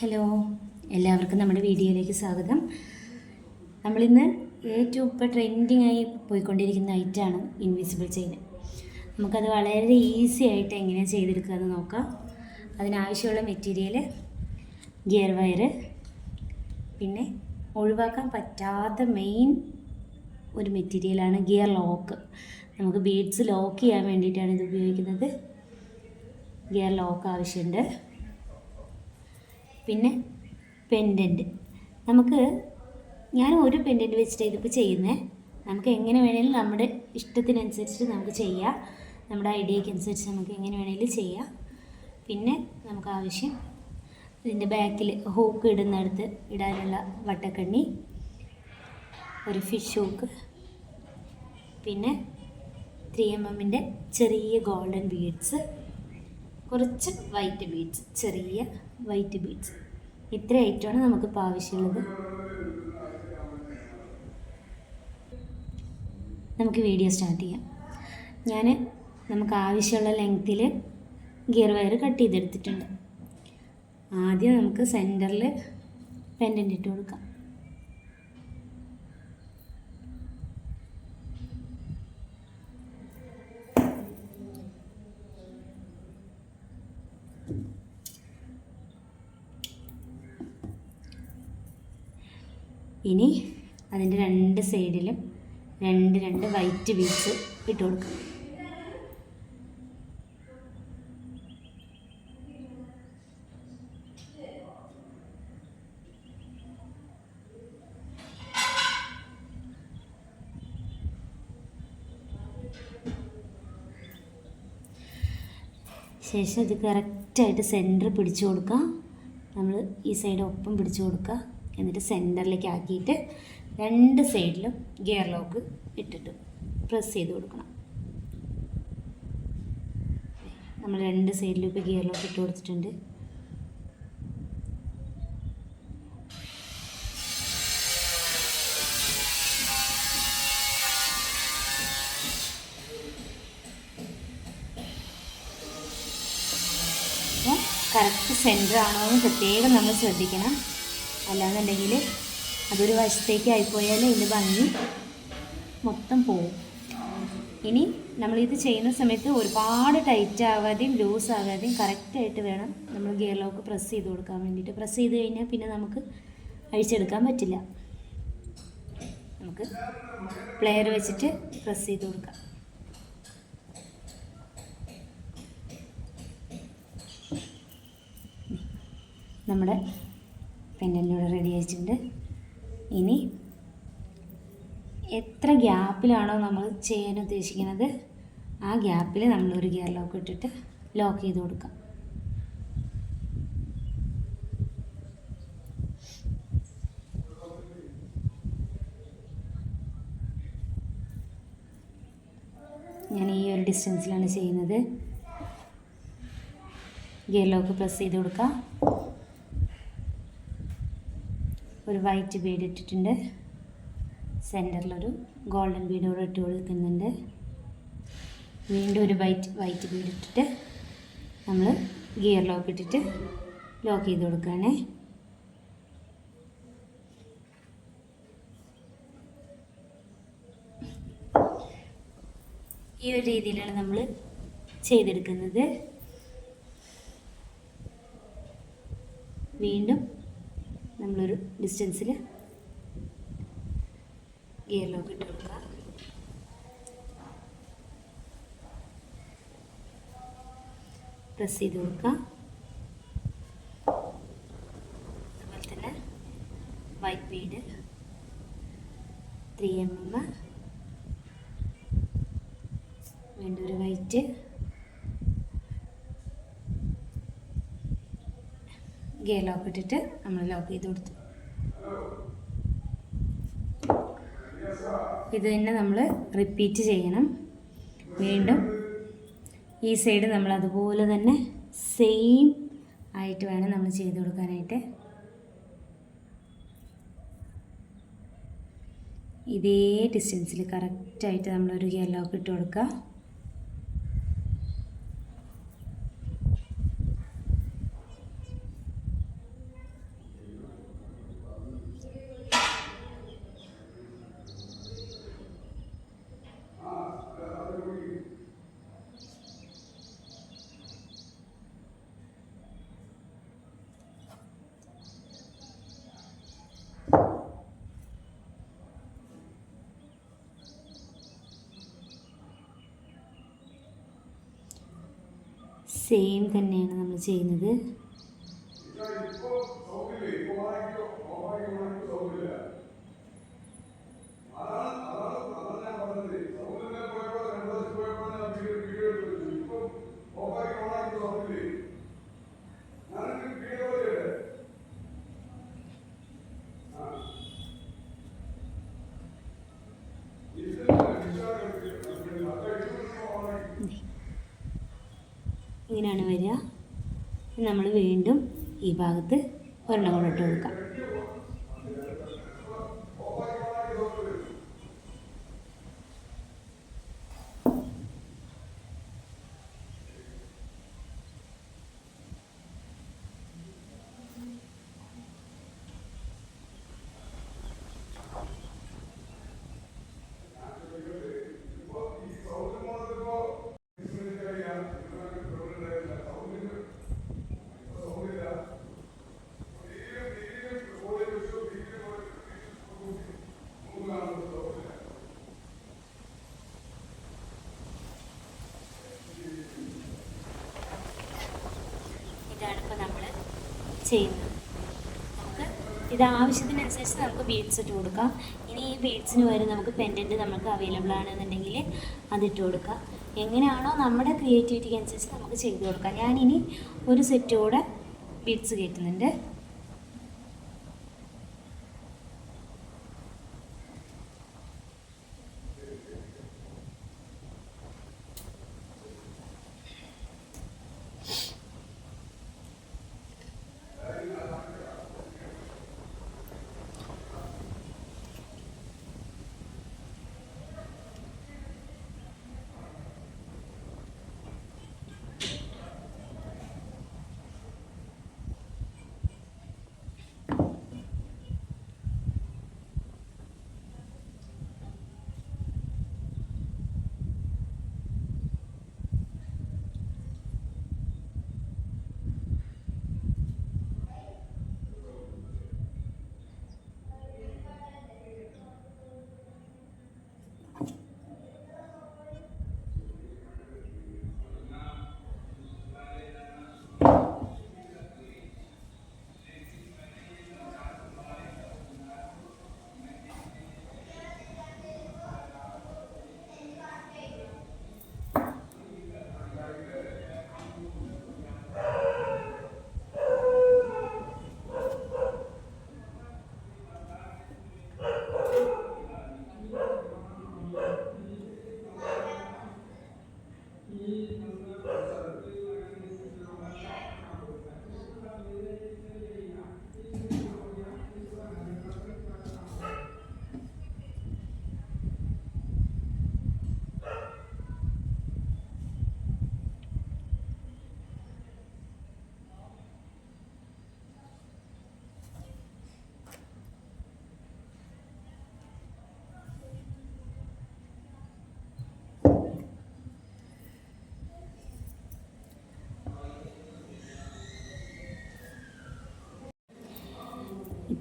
Hello എല്ലാവർക്കും നമ്മുടെ വീഡിയോയിലേക്ക് സ്വാഗതം. നമ്മളിന്ന് ഏറ്റവും ഇപ്പോൾ ട്രെൻഡിങ് ആയി പോയിക്കൊണ്ടിരിക്കുന്ന ഐറ്റാണ് ഇൻവിസിബിൾ ചെയിൻ നമുക്കത് വളരെ ഈസി ആയിട്ട് എങ്ങനെയാണ് ചെയ്തെടുക്കുക എന്ന് നോക്കാം. അതിനാവശ്യമുള്ള മെറ്റീരിയൽ ഗിയർ വയർ പിന്നെ ഒഴിവാക്കാൻ പറ്റാത്ത മെയിൻ ഒരു മെറ്റീരിയലാണ് ഗിയർ ലോക്ക് നമുക്ക് ബീഡ്സ് ലോക്ക് ചെയ്യാൻ വേണ്ടിയിട്ടാണ് ഇത് ഉപയോഗിക്കുന്നത്. ഗിയർ ലോക്ക് ആവശ്യമുണ്ട്. പിന്നെ പെൻഡന്റ് നമുക്ക് ഞാൻ ഒരു പെൻഡന്റ് വെച്ചിട്ട് ഇതിപ്പോൾ ചെയ്യുന്നത് നമുക്ക് എങ്ങനെ വേണേലും നമ്മുടെ ഇഷ്ടത്തിനനുസരിച്ച് നമുക്ക് ചെയ്യാം. നമ്മുടെ ഐഡിയയ്ക്ക് അനുസരിച്ച് നമുക്ക് എങ്ങനെ വേണേലും ചെയ്യാം. പിന്നെ നമുക്ക് ആവശ്യം ഇതിന്റെ ബാക്കിൽ ഹൂക്ക് ഇടുന്നിടത്ത് ഇടാനുള്ള വട്ടക്കണ്ണി ഒരു ഫിഷ് ഹൂക്ക് പിന്നെ ത്രീ എം എമ്മിന്റെ ചെറിയ ഗോൾഡൻ ബീഡ്സ് കുറച്ച് വൈറ്റ് ബീഡ്സ് ചെറിയ വൈറ്റ് ബീഡ്സ് ഇത്ര ഐറ്റമാണ് നമുക്കിപ്പോൾ ആവശ്യമുള്ളത്. നമുക്ക് വീഡിയോ സ്റ്റാർട്ട് ചെയ്യാം. ഞാൻ നമുക്ക് ആവശ്യമുള്ള ലെങ്ത്തിൽ ഗിയർ വയർ കട്ട് ചെയ്തെടുത്തിട്ടുണ്ട്. ആദ്യം നമുക്ക് സെന്ററിൽ പെൻഡന്റ് ഇട്ട് കൊടുക്കാം. ഇനി അതിന്റെ രണ്ട് സൈഡിലും രണ്ട് രണ്ട് വൈറ്റ് ബീഡ്സ് ഇട്ട് കൊടുക്കുക ശേഷം ഇത് കറക്റ്റായിട്ട് സെന്റർ പിടിച്ചു കൊടുക്കുക നമ്മൾ ഈ സൈഡ് ഒപ്പം പിടിച്ചു കൊടുക്കുക എന്നിട്ട് സെന്ററിലേക്ക് ആക്കിയിട്ട് രണ്ട് സൈഡിലും ഗിയർ ലോക്ക് ഇട്ടിട്ട് പ്രസ് ചെയ്ത് കൊടുക്കണം. നമ്മൾ രണ്ട് സൈഡിലും ഇപ്പോൾ ഗിയർ ലോക്ക് ഇട്ട് കൊടുത്തിട്ടുണ്ട്. കറക്റ്റ് സെന്റർ ആണോ എന്ന് പ്രത്യേകം നമ്മൾ ശ്രദ്ധിക്കണം. അല്ലാന്നുണ്ടെങ്കിൽ അതൊരു വശത്തേക്ക് ആയിപ്പോയാൽ ഇതിന്റെ ഭംഗി മൊത്തം പോവും. ഇനി നമ്മളിത് ചെയ്യുന്ന സമയത്ത് ഒരുപാട് ടൈറ്റ് ആവാതെയും ലൂസ് ആകാതെയും കറക്റ്റായിട്ട് വേണം നമ്മൾ ഗിയർ ലോക്ക് പ്രസ് ചെയ്ത് കൊടുക്കാൻ വേണ്ടിയിട്ട്. പ്രസ് ചെയ്ത് കഴിഞ്ഞാൽ പിന്നെ നമുക്ക് അഴിച്ചെടുക്കാൻ പറ്റില്ല. നമുക്ക് പ്ലെയർ വെച്ചിട്ട് പ്രസ് ചെയ്ത് കൊടുക്കാം. നമ്മുടെ പെൻഡന്റ് റെഡി ആയിട്ടുണ്ട്. ഇനി എത്ര ഗ്യാപ്പിലാണോ നമ്മൾ ചെയ്യാൻ ഉദ്ദേശിക്കുന്നത് ആ ഗ്യാപ്പിൽ നമ്മളൊരു ഗിയർ ലോക്ക് ഇട്ടിട്ട് ലോക്ക് ചെയ്ത് കൊടുക്കാം. ഞാൻ ഈ ഒരു ഡിസ്റ്റൻസിലാണ് ചെയ്യുന്നത്. ഗിയർ ലോക്ക് പ്രസ് ചെയ്ത് കൊടുക്കാം. ഒരു വൈറ്റ് ബീഡ് ഇട്ടിട്ടുണ്ട്. സെന്ററിലൊരു ഗോൾഡൻ ബീഡ് കൂടെ ഇട്ട് കൊടുക്കുന്നുണ്ട്. വീണ്ടും ഒരു വൈറ്റ് വൈറ്റ് ബീഡ് ഇട്ടിട്ട് നമ്മൾ ഗിയർ ലോക്ക് ഇട്ടിട്ട് ലോക്ക് ചെയ്ത് കൊടുക്കുകയാണേ. ഈ ഒരു രീതിയിലാണ് നമ്മൾ ചെയ്തെടുക്കുന്നത്. വീണ്ടും നമ്മളൊരു ഡിസ്റ്റൻസിൽ ഗിയർ ലോക്ക് ഇട്ട് കൊടുക്കുക. പ്രസ് ചെയ്ത് കൊടുക്കുക. അതുപോലെ തന്നെ white bead three M M വീണ്ടും ഒരു വൈറ്റ് ഗിയർ ലോക്ക് ഇട്ടിട്ട് നമ്മൾ ലോക്ക് ചെയ്ത് കൊടുത്തു. ഇത് തന്നെ നമ്മൾ റിപ്പീറ്റ് ചെയ്യണം. വീണ്ടും ഈ സൈഡ് നമ്മൾ അതുപോലെ തന്നെ സെയിം ആയിട്ട് വേണം നമ്മൾ ചെയ്ത് കൊടുക്കാനായിട്ട്. ഇതേ ഡിസ്റ്റൻസിൽ കറക്റ്റായിട്ട് നമ്മളൊരു ഗിയർ ലോക്ക് ഇട്ട് കൊടുക്കുക. സെയിം തന്നെയാണ് നമ്മൾ ചെയ്യുന്നത്. ഇങ്ങനെയാണ് വരിക. നമ്മൾ വീണ്ടും ഈ ഭാഗത്ത് ഒരെണ്ണം കൂടെ ഇട്ട് കൊടുക്കാം. ഇതാണ് ഇപ്പോൾ നമ്മൾ ചെയ്യുന്നത്. നമുക്ക് ഇത് ആവശ്യത്തിനനുസരിച്ച് നമുക്ക് ബീഡ്സ് ഇട്ട് കൊടുക്കാം. ഇനി ഈ ബീഡ്സിന് പകരം നമുക്ക് പെൻഡന്റ് നമുക്ക് അവൈലബിൾ ആണെന്നുണ്ടെങ്കിൽ അതിട്ട് കൊടുക്കാം. എങ്ങനെയാണോ നമ്മുടെ ക്രിയേറ്റിവിറ്റിക്ക് അനുസരിച്ച് നമുക്ക് ചെയ്ത് കൊടുക്കാം. ഞാനിനി ഒരു സെറ്റ് കൂടെ ബീഡ്സ് കയറ്റുന്നുണ്ട്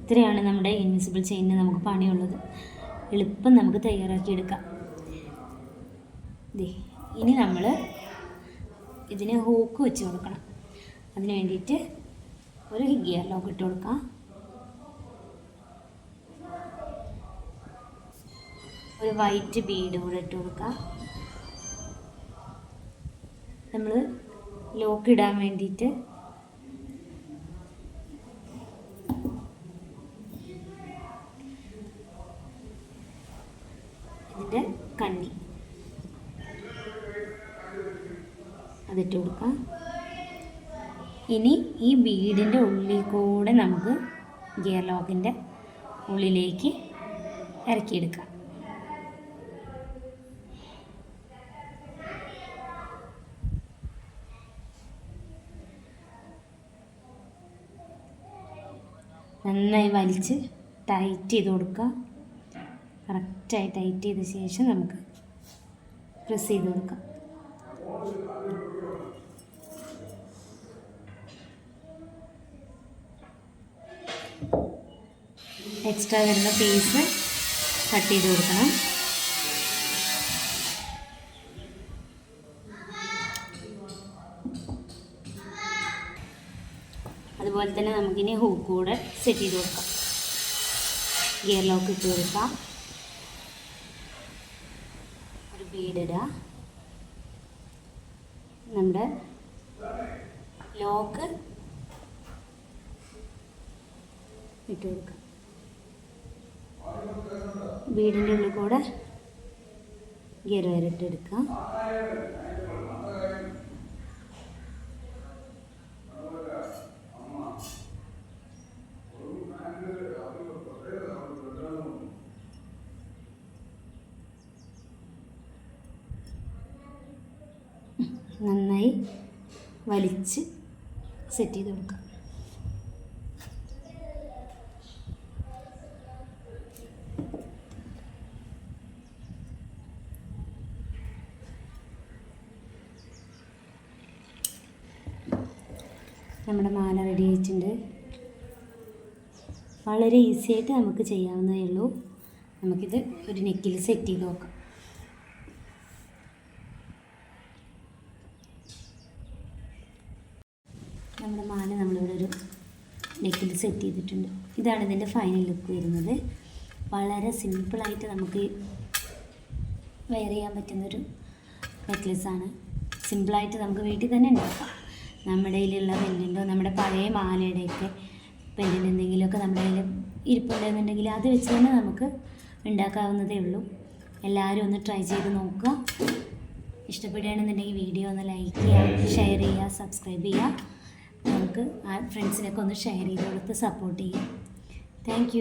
ഇത്രയാണ് നമ്മുടെ ഇൻവിസിബിൾ ചെയിനിന് നമുക്ക് പണിയുള്ളത്. എളുപ്പം നമുക്ക് തയ്യാറാക്കിയെടുക്കാം ഇനി നമ്മൾ ഇതിന് ഹൂക്ക് വെച്ച് കൊടുക്കണം. അതിന് വേണ്ടിയിട്ട് ഒരു ഗിയർ ലോക്ക് ഇട്ട് കൊടുക്കാം. ഒരു വൈറ്റ് ബീഡ് കൂടെ ഇട്ട് കൊടുക്കാം. നമ്മൾ ലോക്ക് ഇടാൻ വേണ്ടിയിട്ട് ഇതിന്റെ കണ്ണി. അതിട്ട് കൊടുക്കാം. ഇനി ഈ ബീഡിന്റെ ഉള്ളിൽ കൂടെ നമുക്ക് ഗിയർ ലോക്കിന്റെ ഉള്ളിലേക്ക് ഇറക്കിയെടുക്കാം. നന്നായി വലിച്ച് ടൈറ്റ് ചെയ്ത് കൊടുക്കുക കറക്റ്റായി ടൈറ്റ് ചെയ്ത ശേഷം നമുക്ക് പ്രസ് ചെയ്ത് കൊടുക്കാം. എക്സ്ട്രാ വരുന്ന പീസ് കട്ട് ചെയ്ത് കൊടുക്കണം. അതുപോലെ തന്നെ നമുക്കിനി ഹൂക്ക് കൂടെ സെറ്റ് ചെയ്ത് കൊടുക്കാം. ഗിയർ ലോക്ക് ഇട്ട് കൊടുക്കാം. ഒരു ബീഡിടുക നമ്മുടെ ലോക്ക് ഇട്ട് കൊടുക്കാം. വീടിന്റെ ഉള്ളിൽ കൂടെ ഗിയർ വരട്ടെടുക്കാം നന്നായി വലിച്ച് സെറ്റ് ചെയ്ത് കൊടുക്കുക നമ്മുടെ മാല റെഡി ആയിട്ടുണ്ട്. വളരെ ഈസി ആയിട്ട് നമുക്ക് ചെയ്യാവുന്നതേ ഉള്ളൂ. നമുക്കിത് ഒരു നെക്കിൽ സെറ്റ് ചെയ്ത് നോക്കാം നമ്മുടെ മാല നമ്മളിവിടെ ഒരു നെക്കിൽ സെറ്റ് ചെയ്തിട്ടുണ്ട്. ഇതാണ് ഇതിന്റെ ഫൈനൽ ലുക്ക് വരുന്നത്. വളരെ സിമ്പിളായിട്ട് നമുക്ക് വെയർ ചെയ്യാൻ പറ്റുന്നൊരു നെക്ലസ്സാണ് സിമ്പിളായിട്ട് നമുക്ക് വീട്ടിൽ തന്നെ ഉണ്ടാക്കാം. നമ്മുടെ കയ്യിലുള്ള പെല്ലിന്റോ നമ്മുടെ പഴയ മാലയുടെയൊക്കെ പെല്ലിന്റെ എന്തെങ്കിലുമൊക്കെ നമ്മുടെ കയ്യിൽ ഇരിപ്പുണ്ടെന്നുണ്ടെങ്കിൽ അത് വെച്ച് തന്നെ നമുക്ക് ഉണ്ടാക്കാവുന്നതേ ഉള്ളൂ. എല്ലാവരും ഒന്ന് ട്രൈ ചെയ്ത് നോക്കുക. ഇഷ്ടപ്പെടുകയാണെന്നുണ്ടെങ്കിൽ വീഡിയോ ഒന്ന് ലൈക്ക് ചെയ്യുക ഷെയർ ചെയ്യുക സബ്സ്ക്രൈബ് ചെയ്യുക. കൂട്ടുകാർക്ക് ആ ഫ്രണ്ട്സിനൊക്കെ ഒന്ന് ഷെയർ ചെയ്ത് കൊടുത്ത് സപ്പോർട്ട് ചെയ്യാം. താങ്ക്